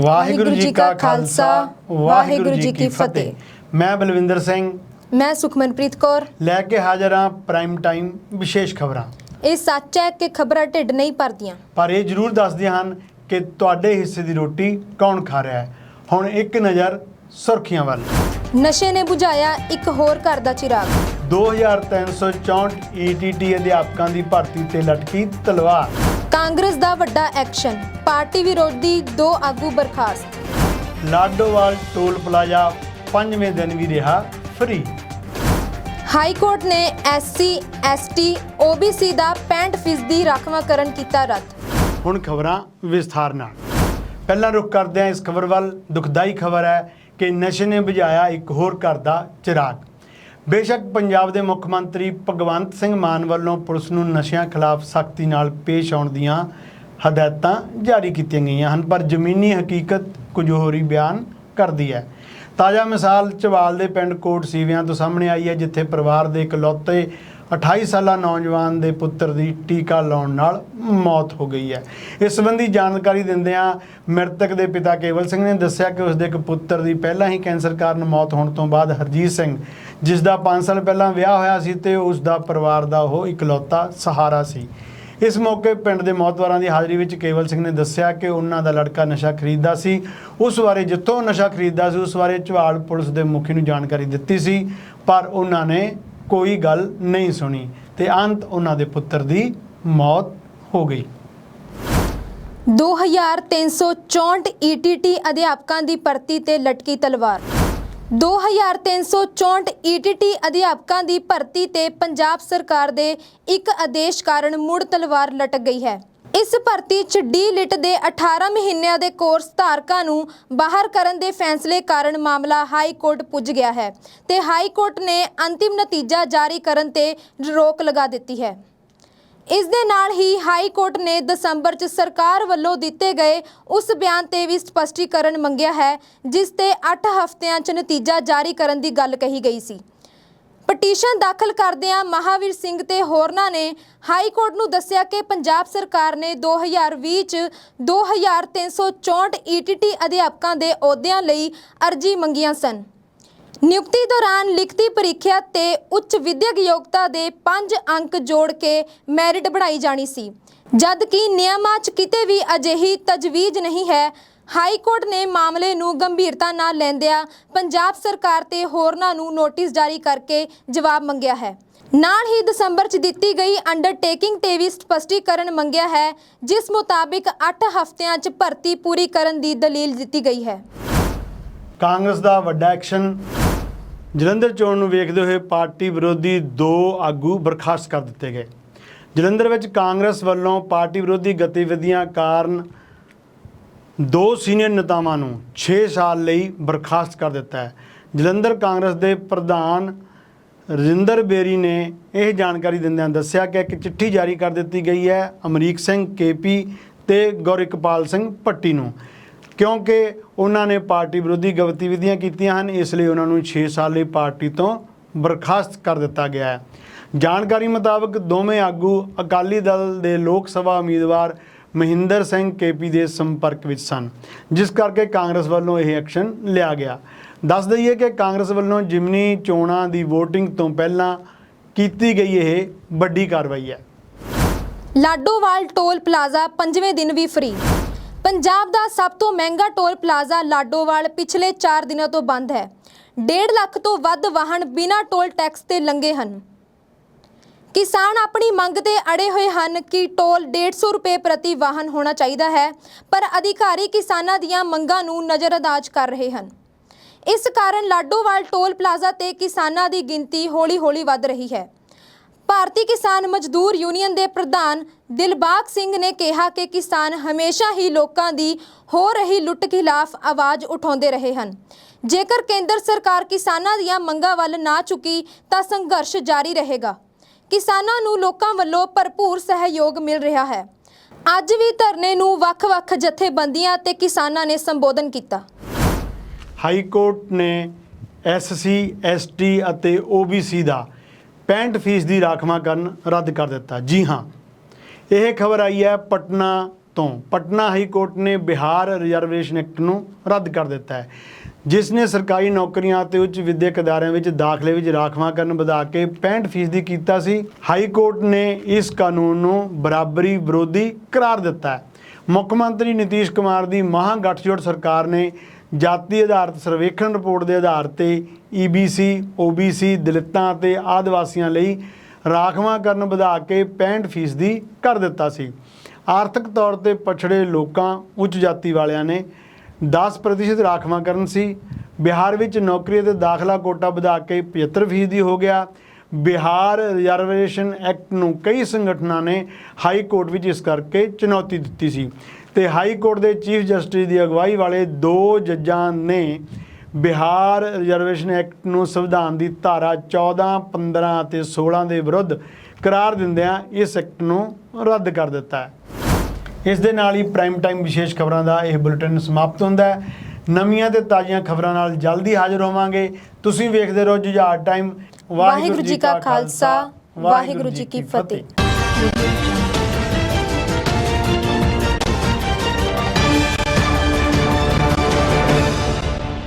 ਵਾਹਿਗੁਰੂ ਜੀ ਕਾ ਖਾਲਸਾ ਵਾਹਿਗੁਰੂ ਜੀ ਕੀ ਫਤਿਹ। ਮੈਂ ਬਲਵਿੰਦਰ ਸਿੰਘ। ਮੈਂ ਸੁਖਮਨਪ੍ਰੀਤ ਕੌਰ। ਲੈ ਕੇ ਹਾਜ਼ਰ ਹਾਂ ਪ੍ਰਾਈਮ ਟਾਈਮ ਵਿਸ਼ੇਸ਼ ਖਬਰਾਂ। ਇਹ ਸੱਚ ਹੈ ਕਿ ਖਬਰਾਂ ਢਿੱਡ ਨਹੀਂ ਭਰਦੀਆਂ। ਪਰ ਇਹ ਜ਼ਰੂਰ ਦੱਸਦੀਆਂ ਹਨ ਕਿ ਤੁਹਾਡੇ ਹਿੱਸੇ ਦੀ ਰੋਟੀ ਕੌਣ ਖਾ ਰਿਹਾ ਹੈ। ਹੁਣ ਇੱਕ ਨਜ਼ਰ ਸੁਰਖੀਆਂ ਵੱਲ। ਨਸ਼ੇ ਨੇ ਬੁਝਾਇਆ ਇੱਕ ਹੋਰ ਘਰ ਦਾ ਚਿਰਾਗ। 2364 ਈਟੀਟੀ E ਅਧਿਆਪਕਾਂ ਦੀ ਭਰਤੀ ਤੇ ਲਟਕੀ ਤਲਵਾਰ। ਕਾਂਗਰਸ ਦਾ ਵੱਡਾ ਐਕਸ਼ਨ ਪਾਰਟੀ ਵਿਰੋਧੀ ਦੋ ਆਗੂ ਬਰਖਾਸਤ। ਲਾਡੋਵਾਲ ਟੋਲ ਪਲਾਜ਼ਾ ਪੰਜਵੇਂ ਦਿਨ ਵੀ ਰਿਹਾ ਫ੍ਰੀ ਹਾਈ ਕੋਰਟ ਨੇ ਐਸਸੀ ਐਸਟੀ ਓਬੀਸੀ ਦਾ 65% ਫੀਸਦੀ ਰਾਖਵਾਂਕਰਨ ਕੀਤਾ ਰੱਦ। ਹੁਣ ਖਬਰਾਂ ਵਿਸਥਾਰ ਨਾਲ। ਪਹਿਲਾਂ ਰੁਕ ਕਰਦੇ ਹਾਂ ਇਸ ਖਬਰ ਵੱਲ ਦੁਖਦਾਈ ਖਬਰ ਹੈ ਕਿ ਨਸ਼ੇ ਨੇ ਬੁਝਾਇਆ ਇੱਕ ਹੋਰ ਘਰ ਦਾ ਚਿਰਾਗ। ਬੇਸ਼ੱਕ ਪੰਜਾਬ ਦੇ ਮੁੱਖ ਮੰਤਰੀ ਭਗਵੰਤ ਸਿੰਘ ਮਾਨ ਵੱਲੋਂ ਪੁਲਿਸ ਨੂੰ ਨਸ਼ਿਆਂ ਖਿਲਾਫ ਸਖਤੀ ਨਾਲ ਪੇਸ਼ ਆਉਣ ਦੀਆਂ ਹਦਾਇਤਾਂ ਜਾਰੀ ਕੀਤੀਆਂ ਗਈਆਂ ਹਨ, ਪਰ ਜ਼ਮੀਨੀ ਹਕੀਕਤ ਕੁਝ ਹੋਰ ਹੀ ਬਿਆਨ ਕਰਦੀ ਹੈ। ਤਾਜ਼ਾ ਮਿਸਾਲ ਚਵਾਲ ਦੇ ਪਿੰਡ ਕੋਟ ਸੀਵਿਆਂ ਤੋਂ ਸਾਹਮਣੇ ਆਈ ਹੈ, ਜਿੱਥੇ ਪਰਿਵਾਰ ਦੇ ਇਕਲੌਤੇ 28 ਸਾਲਾ ਨੌਜਵਾਨ ਦੇ ਪੁੱਤਰ ਦੀ ਟੀਕਾ ਲਾਉਣ ਨਾਲ ਮੌਤ ਹੋ ਗਈ ਹੈ। ਇਸ ਸੰਬੰਧੀ ਜਾਣਕਾਰੀ ਦਿੰਦਿਆਂ ਮ੍ਰਿਤਕ ਦੇ ਪਿਤਾ ਕੇਵਲ ਸਿੰਘ ਨੇ ਦੱਸਿਆ ਕਿ ਉਸ ਦੇ ਇੱਕ ਪੁੱਤਰ ਦੀ ਪਹਿਲਾਂ ਹੀ ਕੈਂਸਰ ਕਾਰਨ ਮੌਤ ਹੋਣ ਤੋਂ ਬਾਅਦ ਹਰਜੀਤ ਸਿੰਘ, ਜਿਸ ਦਾ 5 ਸਾਲ ਪਹਿਲਾਂ ਵਿਆਹ ਹੋਇਆ ਸੀ ਤੇ ਉਸ ਦਾ ਪਰਿਵਾਰ ਦਾ ਉਹ ਇਕਲੌਤਾ ਸਹਾਰਾ ਸੀ। ਇਸ ਮੌਕੇ ਪਿੰਡ ਦੇ ਮੌਤਵਾਰਾਂ ਦੀ ਹਾਜ਼ਰੀ ਵਿੱਚ ਕੇਵਲ ਸਿੰਘ ਨੇ ਦੱਸਿਆ ਕਿ ਉਹਨਾਂ ਦਾ ਲੜਕਾ ਨਸ਼ਾ ਖਰੀਦਦਾ ਸੀ। ਉਸ ਬਾਰੇ ਜਿੱਥੋਂ ਨਸ਼ਾ ਖਰੀਦਦਾ ਸੀ, ਉਸ ਬਾਰੇ ਚਵਾਲ ਪੁਲਿਸ ਦੇ ਮੁਖੀ ਨੂੰ ਜਾਣਕਾਰੀ ਦਿੱਤੀ ਸੀ, ਪਰ ਉਹਨਾਂ ਨੇ ਕੋਈ ਗੱਲ ਨਹੀਂ ਸੁਣੀ ਤੇ ਅੰਤ ਉਹਨਾਂ ਦੇ ਪੁੱਤਰ ਦੀ ਮੌਤ ਹੋ ਗਈ। 2364 ਈਟੀਟੀ ਅਧਿਆਪਕਾਂ ਦੀ ਭਰਤੀ ਤੇ ਲਟਕੀ ਤਲਵਾਰ। 2364 ਈਟੀਟੀ E ਅਧਿਆਪਕਾਂ ਦੀ ਭਰਤੀ ਤੇ ਪੰਜਾਬ ਸਰਕਾਰ ਦੇ ਇੱਕ ਆਦੇਸ਼ ਕਾਰਨ ਮੁੜ ਤਲਵਾਰ ਲਟਕ ਗਈ ਹੈ। ਇਸ ਭਰਤੀ 'ਚ ਡੀ ਲਿਟ ਦੇ 18 ਮਹੀਨਿਆਂ ਦੇ ਕੋਰਸ ਧਾਰਕਾਂ ਨੂੰ ਬਾਹਰ ਕਰਨ ਦੇ ਫੈਸਲੇ ਕਾਰਨ ਮਾਮਲਾ ਹਾਈ ਕੋਰਟ ਪੁੱਜ ਗਿਆ ਹੈ ਤੇ ਹਾਈ ਕੋਰਟ ਨੇ ਅੰਤਿਮ ਨਤੀਜਾ ਜਾਰੀ ਕਰਨ ਤੇ ਰੋਕ ਲਗਾ ਦਿੱਤੀ ਹੈ। ਇਸ ਦੇ ਨਾਲ ਹੀ ਹਾਈ ਕੋਰਟ ਨੇ ਦਸੰਬਰ 'ਚ ਸਰਕਾਰ ਵੱਲੋਂ ਦਿੱਤੇ ਗਏ ਉਸ ਬਿਆਨ ਤੇ ਵੀ ਸਪਸ਼ਟੀਕਰਨ ਮੰਗਿਆ ਹੈ, ਜਿਸ ਤੇ 8 ਹਫ਼ਤਿਆਂ 'ਚ ਨਤੀਜਾ ਜਾਰੀ ਕਰਨ ਦੀ ਗੱਲ ਕਹੀ ਗਈ ਸੀ। ਪਟੀਸ਼ਨ ਦਾਖਲ ਕਰਦਿਆਂ ਮਹਾਵੀਰ ਸਿੰਘ ਤੇ ਹੋਰਨਾਂ ਨੇ ਹਾਈ ਕੋਰਟ ਨੂੰ ਦੱਸਿਆ ਕਿ ਪੰਜਾਬ ਸਰਕਾਰ ਨੇ 2020 ਚ 2364 ਈਟੀਟੀ ਅਧਿਆਪਕਾਂ ਦੇ ਅਹੁਦਿਆਂ ਲਈ ਅਰਜ਼ੀ ਮੰਗੀਆਂ ਸਨ। ਨਿਯੁਕਤੀ ਦੌਰਾਨ ਲਿਖਤੀ ਪ੍ਰੀਖਿਆ ਤੇ ਉੱਚ ਵਿਦਿਅਕ ਯੋਗਤਾ ਦੇ 5 ਅੰਕ ਜੋੜ ਕੇ ਮੈਰਿਟ ਬਣਾਈ ਜਾਣੀ ਸੀ। ਜਦ ਕਿ ਨਿਯਮਾਂ 'ਚ ਕਿਤੇ ਵੀ ਅਜਿਹੀ ਤਜਵੀਜ਼ ਨਹੀਂ ਹੈ ਹਾਈ ਕੋਰਟ ਨੇ ਮਾਮਲੇ ਨੂੰ ਗੰਭੀਰਤਾ ਨਾਲ ਲੈਂਦਿਆਂ ਪੰਜਾਬ ਸਰਕਾਰ ਤੇ ਹੋਰਨਾਂ ਨੂੰ ਨੋਟਿਸ ਜਾਰੀ ਕਰਕੇ ਜਵਾਬ ਮੰਗਿਆ ਹੈ। ਨਾਲ ਹੀ ਦਸੰਬਰ 'ਚ ਦਿੱਤੀ ਗਈ ਅੰਡਰਟੇਕਿੰਗ ਤੇ ਵੀ ਸਪਸ਼ਟੀਕਰਨ ਮੰਗਿਆ ਹੈ, ਜਿਸ ਮੁਤਾਬਿਕ 8 ਹਫ਼ਤਿਆਂ 'ਚ ਭਰਤੀ ਪੂਰੀ ਕਰਨ ਦੀ ਦਲੀਲ ਦਿੱਤੀ ਗਈ ਹੈ। ਕਾਂਗਰਸ ਦਾ ਵੱਡਾ ਐਕਸ਼ਨ। ਜਲੰਧਰ ਚੋਣ ਨੂੰ ਵੇਖਦੇ ਹੋਏ ਪਾਰਟੀ ਵਿਰੋਧੀ ਦੋ ਆਗੂ ਬਰਖਾਸਤ ਕਰ ਦਿੱਤੇ ਗਏ। ਜਲੰਧਰ ਵਿੱਚ ਕਾਂਗਰਸ ਵੱਲੋਂ ਪਾਰਟੀ ਵਿਰੋਧੀ ਗਤੀਵਿਧੀਆਂ ਕਾਰਨ ਦੋ ਸੀਨੀਅਰ ਨੇਤਾਵਾਂ ਨੂੰ 6 ਸਾਲ ਲਈ ਬਰਖਾਸਤ ਕਰ ਦਿੱਤਾ ਹੈ। ਜਲੰਧਰ ਕਾਂਗਰਸ ਦੇ ਪ੍ਰਧਾਨ ਰਜਿੰਦਰ ਬੇਰੀ ਨੇ ਇਹ ਜਾਣਕਾਰੀ ਦਿੰਦਿਆਂ ਦੱਸਿਆ ਕਿ ਇੱਕ ਚਿੱਠੀ ਜਾਰੀ ਕਰ ਦਿੱਤੀ ਗਈ ਹੈ ਅਮਰੀਕ ਸਿੰਘ ਕੇਪੀ ਤੇ ਗੁਰਿਕਪਾਲ ਸਿੰਘ ਪੱਟੀ ਨੂੰ। ਕਿਉਂਕਿ ਉਹਨਾਂ ਨੇ ਪਾਰਟੀ ਵਿਰੋਧੀ ਗਤੀਵਿਧੀਆਂ ਕੀਤੀਆਂ ਹਨ, ਇਸ ਲਈ ਉਹਨਾਂ ਨੂੰ 6 ਸਾਲ ਲਈ ਪਾਰਟੀ ਤੋਂ ਬਰਖਾਸਤ ਕਰ ਦਿੱਤਾ ਗਿਆ ਹੈ। ਜਾਣਕਾਰੀ ਮੁਤਾਬਕ ਦੋਵੇਂ ਆਗੂ ਅਕਾਲੀ ਦਲ ਦੇ ਲੋਕ ਸਭਾ ਉਮੀਦਵਾਰ ਮਹਿੰਦਰ ਸਿੰਘ ਕੇਪੀ ਦੇ ਸੰਪਰਕ ਵਿੱਚ ਸਨ, ਜਿਸ ਕਰਕੇ ਕਾਂਗਰਸ ਵੱਲੋਂ ਇਹ ਐਕਸ਼ਨ ਲਿਆ ਗਿਆ। ਦੱਸ ਦਈਏ ਕਿ ਕਾਂਗਰਸ ਵੱਲੋਂ ਜਿਮਨੀ ਚੋਣਾਂ ਦੀ VOTING ਤੋਂ ਪਹਿਲਾਂ ਕੀਤੀ ਗਈ ਇਹ ਵੱਡੀ ਕਾਰਵਾਈ ਹੈ। ਲਾਡੋਵਾਲ ਟੋਲ ਪਲਾਜ਼ਾ ਪੰਜਵੇਂ ਦਿਨ ਵੀ ਫ੍ਰੀ ਪੰਜਾਬ ਦਾ ਸਭ ਤੋਂ ਮਹਿੰਗਾ ਟੋਲ ਪਲਾਜ਼ਾ ਲਾਡੋਵਾਲ ਪਿਛਲੇ 4 ਦਿਨਾਂ ਤੋਂ ਬੰਦ ਹੈ। 1.5 ਲੱਖ ਤੋਂ ਵੱਧ ਵਾਹਨ ਬਿਨਾਂ ਟੋਲ ਟੈਕਸ ਤੇ ਲੰਘੇ ਹਨ। ਕਿਸਾਨ ਆਪਣੀ ਮੰਗ ਤੇ ਅੜੇ ਹੋਏ ਹਨ ਕਿ ਟੋਲ 150 ਰੁਪਏ ਪ੍ਰਤੀ ਵਾਹਨ ਹੋਣਾ ਚਾਹੀਦਾ ਹੈ, ਪਰ ਅਧਿਕਾਰੀ ਕਿਸਾਨਾਂ ਦੀਆਂ ਮੰਗਾਂ ਨੂੰ ਨਜ਼ਰਅੰਦਾਜ਼ ਕਰ ਰਹੇ ਹਨ। ਇਸ ਕਾਰਨ ਲਾਡੋਵਾਲ ਟੋਲ ਪਲਾਜ਼ਾ ਤੇ ਕਿਸਾਨਾਂ ਦੀ ਗਿਣਤੀ ਹੌਲੀ-ਹੌਲੀ ਵੱਧ ਰਹੀ ਹੈ। ਭਾਰਤੀ ਕਿਸਾਨ ਮਜ਼ਦੂਰ ਯੂਨੀਅਨ ਦੇ ਪ੍ਰਧਾਨ ਦਿਲਬਾਗ ਸਿੰਘ ਨੇ ਕਿਹਾ ਕਿ ਕਿਸਾਨ ਹਮੇਸ਼ਾ ਹੀ ਲੋਕਾਂ ਦੀ ਹੋ ਰਹੀ ਲੁੱਟ ਖਿਲਾਫ ਆਵਾਜ਼ ਉਠਾਉਂਦੇ ਰਹੇ ਹਨ। ਜੇਕਰ ਕੇਂਦਰ ਸਰਕਾਰ ਕਿਸਾਨਾਂ ਦੀਆਂ ਮੰਗਾਂ ਵੱਲ ਨਾ ਚੁੱਕੀ ਤਾਂ ਸੰਘਰਸ਼ ਜਾਰੀ ਰਹੇਗਾ। ਕਿਸਾਨਾਂ ਨੂੰ ਲੋਕਾਂ ਵੱਲੋਂ ਭਰਪੂਰ ਸਹਿਯੋਗ ਮਿਲ ਰਿਹਾ ਹੈ। ਅੱਜ ਵੀ ਧਰਨੇ ਨੂੰ ਵੱਖ-ਵੱਖ ਜਥੇਬੰਦੀਆਂ ਤੇ ਕਿਸਾਨਾਂ ਨੇ ਸੰਬੋਧਨ ਕੀਤਾ। ਹਾਈ ਕੋਰਟ ਨੇ ਐਸਸੀ ਐਸਟੀ ਅਤੇ ਓਬੀਸੀ ਦਾ 65% ਫੀਸ ਦੀ ਰਾਖਵਾਂਕਰਨ ਰੱਦ ਕਰ ਦਿੱਤਾ। ਜੀ ਹਾਂ, ਇਹ ਖਬਰ ਆਈ ਹੈ ਪਟਨਾ ਤੋਂ। ਪਟਨਾ ਹਾਈ ਕੋਰਟ ਨੇ ਬਿਹਾਰ ਰਿਜ਼ਰਵੇਸ਼ਨ ਐਕਟ ਨੂੰ ਰੱਦ ਕਰ ਦਿੱਤਾ ਹੈ। ਜਿਸ ਨੇ ਸਰਕਾਰੀ ਨੌਕਰੀਆਂ ਅਤੇ ਉੱਚ ਵਿਦਿਅਕ ਅਦਾਰਿਆਂ ਵਿੱਚ ਦਾਖਲੇ ਵਿੱਚ ਰਾਖਵਾਂਕਰਨ ਵਧਾ ਕੇ 65% ਦੀ ਕੀਤਾ ਸੀ, ਹਾਈ ਕੋਰਟ ਨੇ ਇਸ ਕਾਨੂੰਨ ਨੂੰ ਬਰਾਬਰੀ ਵਿਰੋਧੀ ਕਰਾਰ ਦਿੱਤਾ ਹੈ। ਮੁੱਖ ਮੰਤਰੀ ਨਿਤੀਸ਼ ਕੁਮਾਰ ਦੀ ਮਹਾਂਗਠਜੋੜ ਸਰਕਾਰ ਨੇ ਜਾਤੀ ਆਧਾਰਿਤ ਸਰਵੇਖਣ ਰਿਪੋਰਟ ਦੇ ਆਧਾਰ ਤੇ EBC OBC ਦਲਿਤਾਂ ਅਤੇ ਆਦਿਵਾਸੀਆਂ ਲਈ ਰਾਖਵਾਂਕਰਨ ਵਧਾ ਕੇ 65% ਦੀ ਕਰ ਦਿੱਤਾ ਸੀ। ਆਰਥਿਕ ਤੌਰ ਤੇ ਪਛੜੇ ਲੋਕਾਂ, ਉੱਚ ਜਾਤੀ ਵਾਲਿਆਂ ਨੇ 10% ਰਾਖਵਾਂਕਰਨ ਸੀ। ਬਿਹਾਰ ਵਿੱਚ ਨੌਕਰੀ ਅਤੇ ਦਾਖਲਾ ਕੋਟਾ ਵਧਾ ਕੇ 75% ਹੋ ਗਿਆ। ਬਿਹਾਰ ਰਿਜ਼ਰਵੇਸ਼ਨ ਐਕਟ ਨੂੰ ਕਈ ਸੰਗਠਨਾਂ ਨੇ ਹਾਈ ਕੋਰਟ ਵਿੱਚ ਇਸ ਕਰਕੇ ਚੁਣੌਤੀ ਦਿੱਤੀ ਸੀ। ਤੇ ਹਾਈ ਕੋਰਟ ਦੇ ਚੀਫ ਜਸਟਿਸ ਦੀ ਅਗਵਾਈ ਵਾਲੇ ਦੋ ਜੱਜਾਂ ਨੇ ਬਿਹਾਰ ਰਿਜ਼ਰਵੇਸ਼ਨ ਐਕਟ ਨੂੰ ਸੰਵਿਧਾਨ ਦੀ ਧਾਰਾ 14, 15 ਅਤੇ 16 ਦੇ ਵਿਰੁੱਧ ਕਰਾਰ ਦਿੰਦਿਆਂ ਇਸ ਐਕਟ ਨੂੰ ਰੱਦ ਕਰ ਦਿੱਤਾ ਹੈ। ਇਸ ਦੇ ਨਾਲ ਹੀ ਪ੍ਰਾਈਮ ਟਾਈਮ ਵਿਸ਼ੇਸ਼ ਖਬਰਾਂ ਦਾ ਇਹ ਬੁਲੇਟਿਨ ਸਮਾਪਤ ਹੁੰਦਾ ਹੈ। ਨਵੀਆਂ ਤੇ ਤਾਜ਼ੀਆਂ ਖਬਰਾਂ ਨਾਲ ਜਲਦੀ ਹਾਜ਼ਰ ਹੋਵਾਂਗੇ। ਤੁਸੀਂ ਵੇਖਦੇ ਰਹੋ ਜੁਝਾਰ ਟਾਈਮ ਵਾਹਿਗੁਰੂ ਜੀ ਕਾ ਖਾਲਸਾ, ਵਾਹਿਗੁਰੂ ਜੀ ਕੀ ਫਤਿਹ।